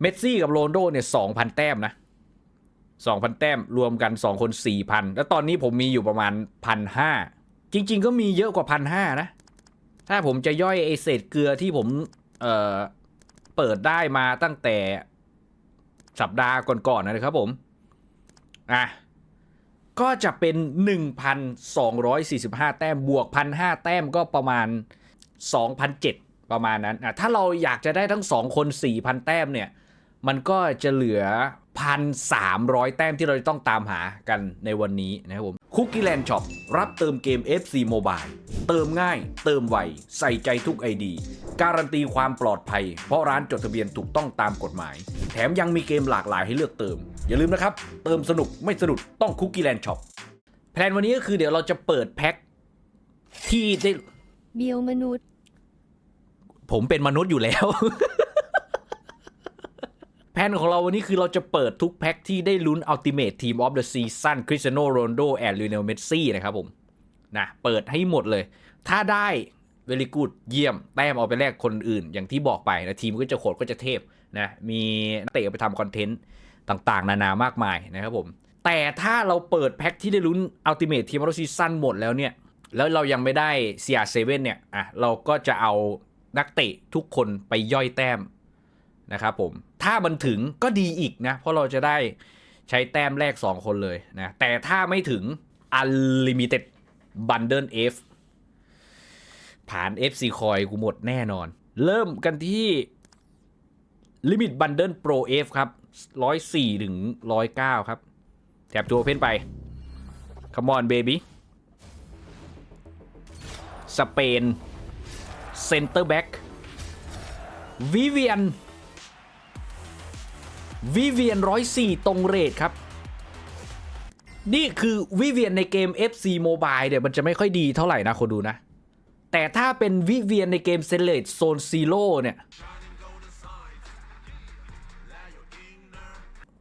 เมสซี่กับโรนโดเนี่ยสองพันแต้มนะสองพันแต้มรวมกันสองคนสี่พันแล้วตอนนี้ผมมีอยู่ประมาณพันห้าจริง ๆ ก็มีเยอะกว่าพันห้านะ ถ้าผมจะย่อยไอเศษเกลือที่ผมเอ่อเปิดได้มาตั้งแต่สัปดาห์ก่อนๆนะครับผม อะ ก็จะเป็น 1,245 แต้มบวก 1,500 แต้มก็ประมาณ 2,007 ประมาณนั้นอะถ้าเราอยากจะได้ทั้ง 2 คน 4,000 แต้มเนี่ย มันก็จะเหลือ 1,300 แต้มที่เราจะต้องตามหากันในวันนี้นะครับผมคุกกี้แลนด์ช็อปรับเติมเกม FC Mobile เติมง่าย เติมไว ใส่ใจทุกไอดีการันตีความปลอดภัย เพราะร้านจดทะเบียนถูกต้องตามกฎหมาย แถมยังมีเกมหลากหลายให้เลือกเติม อย่าลืมนะครับ เติมสนุกไม่สนุกต้องคุกกี้แลนด์ช็อปแพลนวันนี้ก็คือเดี๋ยวเราจะเปิดแพ็คที่ได้เบียวมนุษย์ ผมเป็นมนุษย์อยู่แล้วแผนของเราวันนี้คือเราจะเปิดทุกแพ็คที่ได้ลุ้น Ultimate Team of the Season Cristiano Ronaldo and Lionel Messi นะครับผมนะเปิดให้หมดเลย ถ้าได้ very good เยี่ยม แต้มเอาไปแลกคนอื่น อย่างที่บอกไปนะ ทีมก็จะโขดก็จะเทพนะมีนักเตะไปทำคอนเทนต์ต่างๆ นานามากมายนะครับผม แต่ถ้าเราเปิดแพ็คที่ได้ลุ้น Ultimate Team of the Season หมดแล้วเนี่ย แล้วเรายังไม่ได้ CR7 เนี่ยอะเราก็จะเอานักเตะทุกคนไปย่อยแต้มนะครับผม ถ้ามันถึงก็ดีอีกนะ เพราะเราจะได้ใช้แต้มแรก 2 คนเลยนะ แต่ถ้าไม่ถึง Unlimited Bundle F ผ่าน FC Coin กูหมดแน่นอน เริ่มกันที่ Limit Bundle Pro F ครับ 104 ถึง 109 ครับ แถบตัวเพ่นไป Come on baby สเปนเซนเตอร์แบ็กวิเวียน วิเวียนร้อยสี่ตรงเรทครับ นี่คือวิเวียนในเกม FC Mobile เนี่ยมันจะไม่ค่อยดีเท่าไหร่นะคนดูนะ แต่ถ้าเป็นวิเวียนในเกมเซเลตโซนซีโร่เนี่ย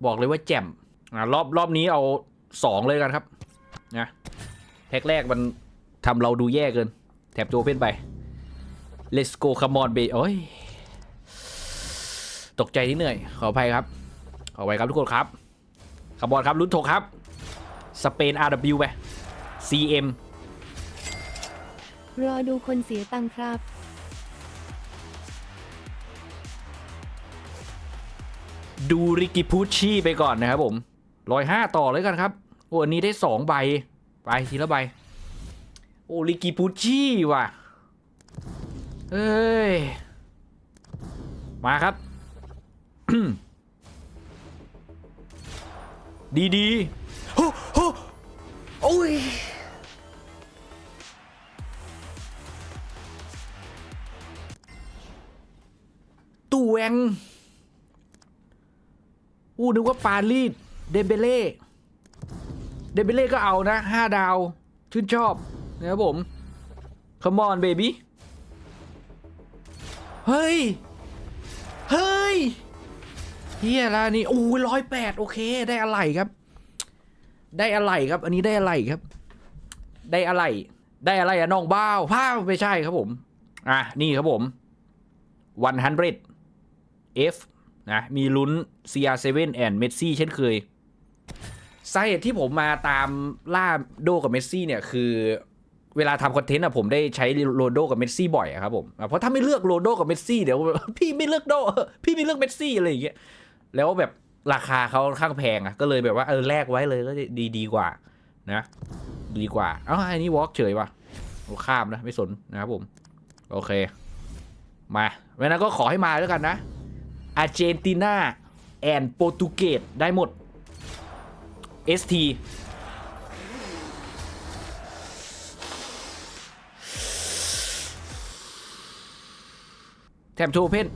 บอกเลยว่าแจ่มอะรอบรอบนี้เอา 2 เลยกันครับนะแพ็กแรกมันทำเราดูแย่เกิน แถบตัวเป็นไป let's go come on baby โอ้ยตกใจที่เหนื่อย ขออภัยครับ ขออภัยครับทุกคนครับคาร์บอนครับลุ้นโถครับ สเปน RW ไป CM รอดูคนเสียตังค์ครับ ดูริกิพุชชี่ไปก่อนนะครับผมร้อยห้าต่อเลยกันครับ โอ้อันนี้ได้สองใบ ไปทีละใบ โอ้ริกิพุชชี่ว่ะ เอ้ย มาครับ ดีดีๆโอ้โหโอ้ยตูแวงอู้นึกว่าปารีสเดเบเล่เดเบเล่ก็เอานะห้าดาว ชื่นชอบนะครับผม Come on baby เฮ้ย เฮ้ย เฮียละนี่โอ้ยร้อยแปดโอเค ได้อะไรครับ ได้อะไรครับ อันนี้ได้อะไรครับ ได้อะไร ได้อะไรอะน้องบ้าวพ้าวไม่ใช่ครับผม อะ นี่ครับผม100 F นะมีลุ้น CR7 and Messi เช่นเคยสาเหตุที่ผมมาตามล่าโดกับเมสซี่เนี่ยคือเวลาทำคอนเทนต์อะผมได้ใช้โรโดกับเมสซี่บ่อยอะครับผม เพราะถ้าไม่เลือกโรโดกับเมสซี่เดี๋ยวพี่ไม่เลือกโดพี่ไม่เลือกเมสซี่อะไรอย่างเงี้ย แล้วแบบราคาเขาค่อนข้างแพงอะก็เลยแบบว่าเออแลกไว้เลยก็ดีดีกว่า นะ ดีกว่าเอ้าอันนี้วอล์กเฉยว่ะข้ามนะไม่สนนะครับผม โอเค มาเวลาก็ขอให้มาแล้วกันนะอาร์เจนตินาแอนโปรตุเกสได้หมด ST แถมโชว์เพน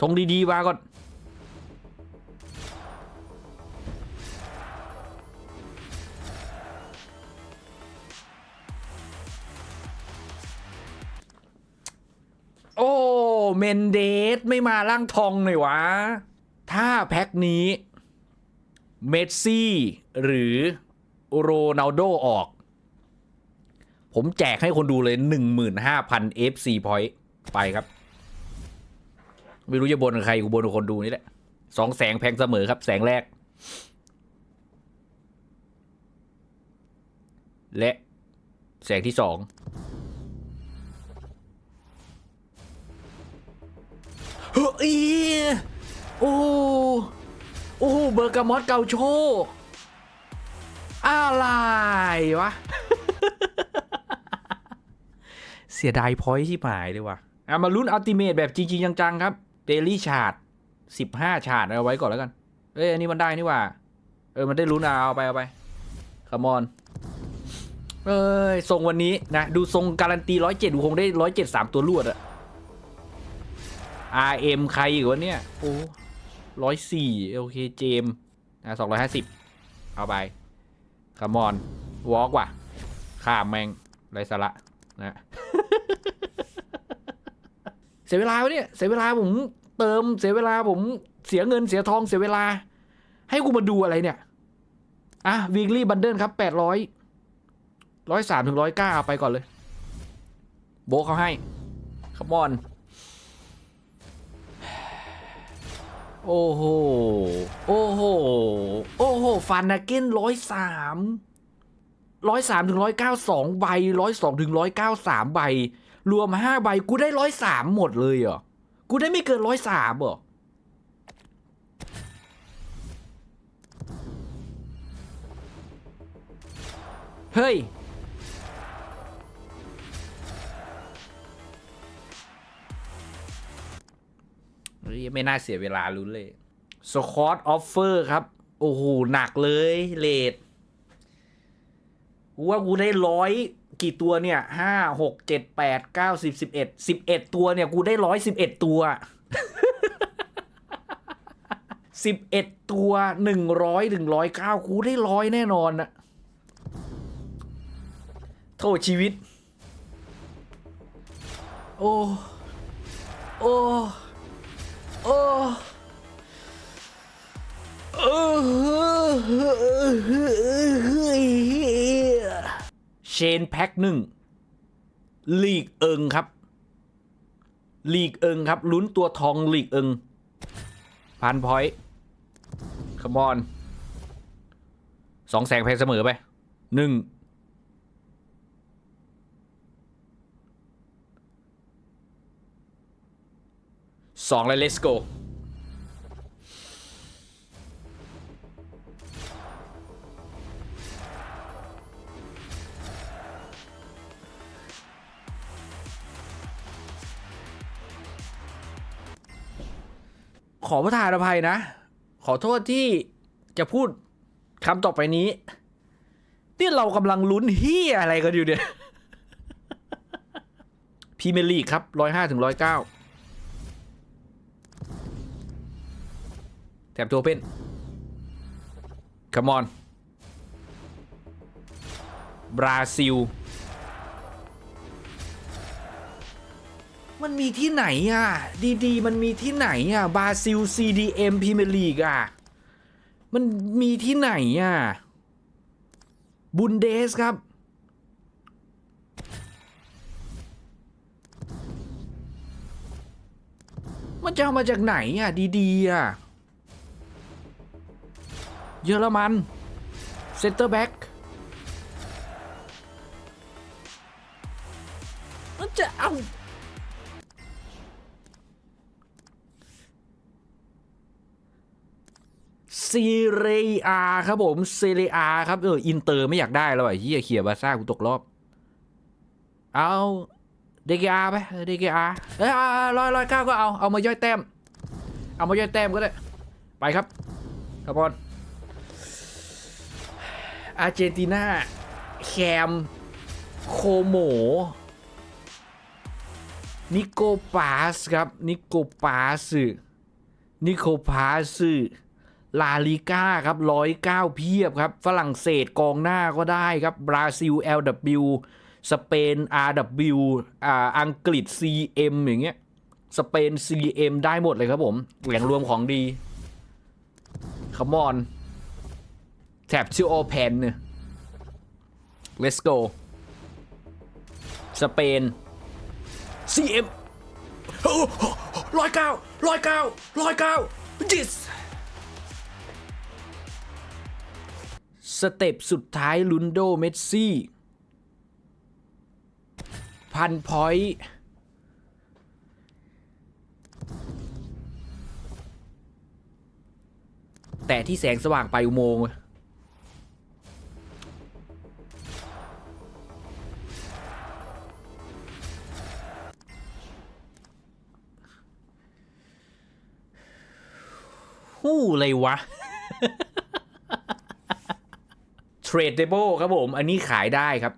ทงดี ๆ มาก่อน เมนเดสไม่มาล่างทองหน่อยวะ ถ้าแพ็คนี้เมสซี่ หรือโรนัลโดออก ผมแจกให้คนดูเลย 15,000 FC point ไปครับ ไม่รู้จะบนกับใครกูบนกับคนดูนี่แหละสองแสงแพงเสมอครับ แสงแรก และแสงที่สอง เฮ้ยโอ้โอ้เบอร์กามอสเกาโชอะไรวะ เสียดายพอยที่หายเลยว่ะอะมาลุ้นอัลติเมทแบบจริงๆจังๆครับเดลี่ชาร์ดสิบห้าชาร์ดเอาไว้ก่อนแล้วกัน เอ้ยอันนี้มันได้นี่หว่า เออมันได้ลุ้นเอาเอาไปเอาไปคามอนเอ้ยทรงวันนี้นะ ดูทรงการันตีร้อยเจ็ดดูคงได้ร้อยเจ็ดสามตัวรวดอะ RM ใครอีกวะเนี่ย โอ้ร้อยสี่โอเคเจมนะสองร้อยห้าสิบเอาไปคามอนวอล์กว่ะข้ามแมงไรสาระนะเสียเวลาวะเนี่ยเสียเวลาผมเติมเสียเวลาผมเสียเงินเสียทองเสียเวลา ให้กูมาดูอะไรเนี่ย อะวีคลี่บันเดิลครับแปดร้อยร้อยสามถึงร้อยเก้าไปก่อนเลย โบเขาให้คามอน โอ้โห โอ้โห โอ้โหฟันนาเก้นร้อยสามร้อยสามถึงร้อยเก้าสองใบร้อยสองถึงร้อยเก้าสามใบ รวมห้าใบ กูได้ร้อยสามหมดเลยเหรอ กูได้ไม่เกินร้อยสามเหรอ เฮ้ย ไม่น่าเสียเวลาลุ้นเลยสคอตออฟเฟอร์ครับ โอ้โห หนักเลยเลดว่ากูได้ร้อยกี่ตัวเนี่ยห้าหกเจ็ดแปดเก้าสิบสิบเอ็ดสิบเอ็ดตัวเนี่ย กูได้ร้อยสิบเอ็ดตัวสิบเอ็ดตัวหนึ่งร้อยถึงร้อยเก้ากูได้ร้อยแน่นอนอะโทษชีวิต โอ้ โอ้ โอ้เชนแพ็คหนึ่งลีกเอิงครับ ลีกเอิงครับ ลุ้นตัวทองลีกเอิงพันพอยต์คมอนสองแสงแพงเสมอไปหนึ่ง สองเลย let's go ขอประทานอภัยนะ ขอโทษที่จะพูดคำต่อไปนี้นี่เรากำลังลุ้นเฮียอะไรกันอยู่เนี่ยพีเมลีกครับร้อยห้าถึงร้อยเก้า แถบตัวเป็นค m มอนบราซิล มันมีที่ไหนอะ ดีๆ มันมีที่ไหนอะ บราซิล CDM พรีเมียร์ลีกอะ มันมีที่ไหนอะ บุนเดสครับมันจะเอามาจากไหนอะ ดีๆอะ เยอรมันเซนเตอร์แบ็กมันจะเอาซีเรียครับผมซีเรียครับ เออ อินเตอร์ไม่อยากได้แล้วไอะเฮียเขียบาซ่ากูตกรอบ เอาเดกอาไปเดกอาเอ้ยร้อยร้อยเก้าก็เอา เอามาย่อยแต้ม เอามาย่อยแต้มก็ได้ ไปครับครับบอ อาร์เจนตินาแคม โคโม นิโกปาสครับ นิโกปาสนิโคปาสลาลิก้าครับร้อยเก้าเพียบครับ ฝรั่งเศสกองหน้าก็ได้ครับ บราซิล LW สเปน RW อ่าอังกฤษ CM อย่างเงี้ย สเปน CM ได้หมดเลยครับผม แหล่งรวมของดีคมอน แท็บชื่อโอเพนเนี่ย let's go สเปน CM ร้อยเก้าร้อยเก้าร้อยเก้าจิสสเต็ปสุดท้ายลุนโดเมสซี่พันพอยต์แต่ที่แสงสว่างไปอุโมงค์ู้เลยวะเทรดเดเบิลครับผม อันนี้ขายได้ครับ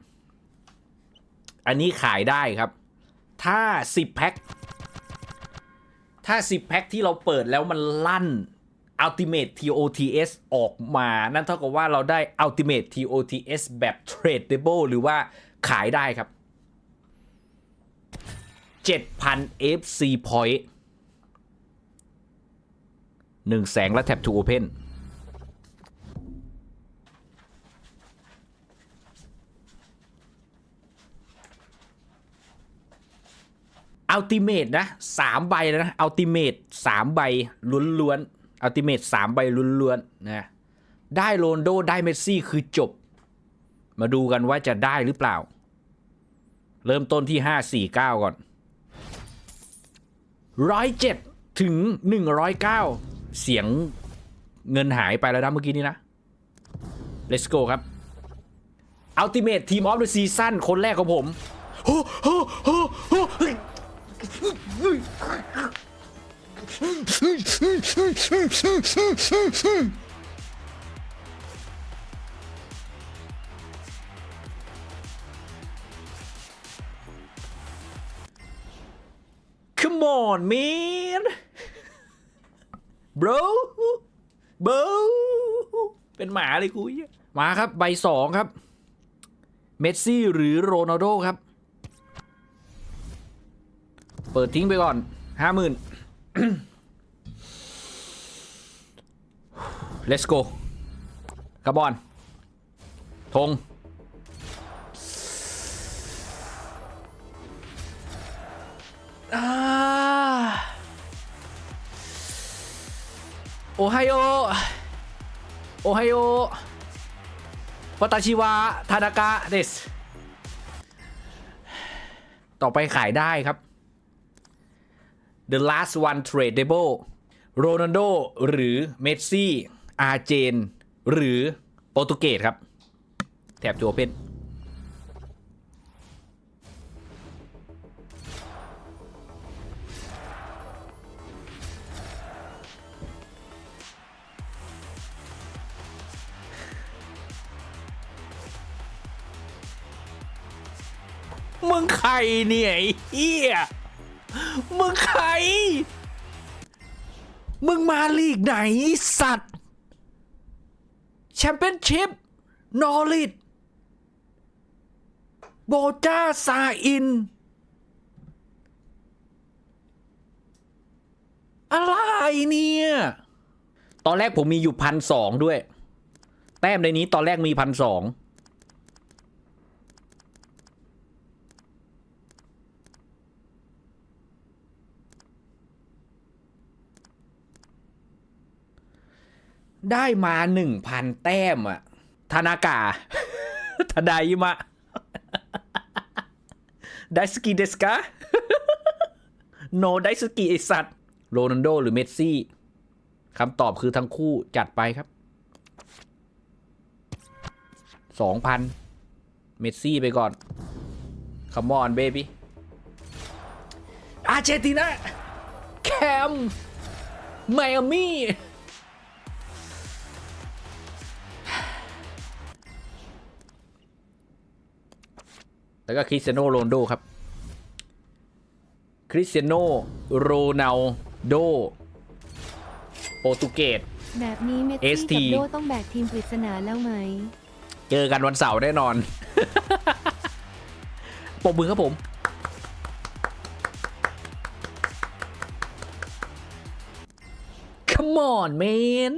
อันนี้ขายได้ครับ ถ้า 10 แพ็ค ถ้า 10 แพ็คที่เราเปิดแล้วมันลั่น Ultimate TOTS ออกมา นั่นเท่ากับว่าเราได้ Ultimate TOTS แบบ Tradable หรือว่าขายได้ครับ 7,000 FC Point 1แสงและ Tap to Open อัลติเมตนะสามใบนะอัลติเมตสามใบล้วนๆอัลติเมตสามใบล้วนๆนะได้โรนโดได้เมสซี่คือจบ มาดูกันว่าจะได้หรือเปล่า เริ่มต้นที่ 549 ก่อน 107 ถึง 109 เสียงเงินหายไปแล้วนะเมื่อกี้นี้นะ let's go ครับ Ultimate Team of the Season คนแรกของผมโอ้โหโอ้โหเฮ้ย Come on man bro bro เป็นหมาเลยกูเหี้ยมาครับ ใบสองครับ เมสซี่หรือโรนัลโดครับ เปิดทิ้งไปก่อนห้าหมื่น let's go กระบอนธง โอไฮโอ โอไฮโอวาตาชิวะทานากะเดสต่อไปขายได้ครับ The last one tradable โรนัลโดหรือเมสซี่ อาร์เจน หรือโปรตุเกสครับ แถบจัวเพน มึงใครเนี่ยไอ้เฮียมึงใคร มึงมาลีกไหนไอ้สัตว์แชมเปี้ยนชิพนอริดโบจ้าซาอิน อะไรเนี่ย ตอนแรกผมมีอยู่พันสองด้วย แต้มในนี้ตอนแรกมีพันสอง ได้มาหนึ่งพันแต้มอะธนากาทาดายมะไดสกิเดสกาโนไดสกิไอสัตว์โรนัลโดหรือเมสซี่คำตอบคือทั้งคู่จัดไปครับสองพันเมสซี่ไปก่อนคัมอนเบบี้อาร์เจนตินาแคมไมอามี่ แล้วก็คริสเตียโนโรนลโดครับ คริสเตียโนโรนัลโด โปรตุเกส แบบนี้เมส ST ซี่กับโดต้องแบกทีมปริศนาแล้วไหม เจอกันวันเสาร์แน่นอน ปมมือครับผม Come on man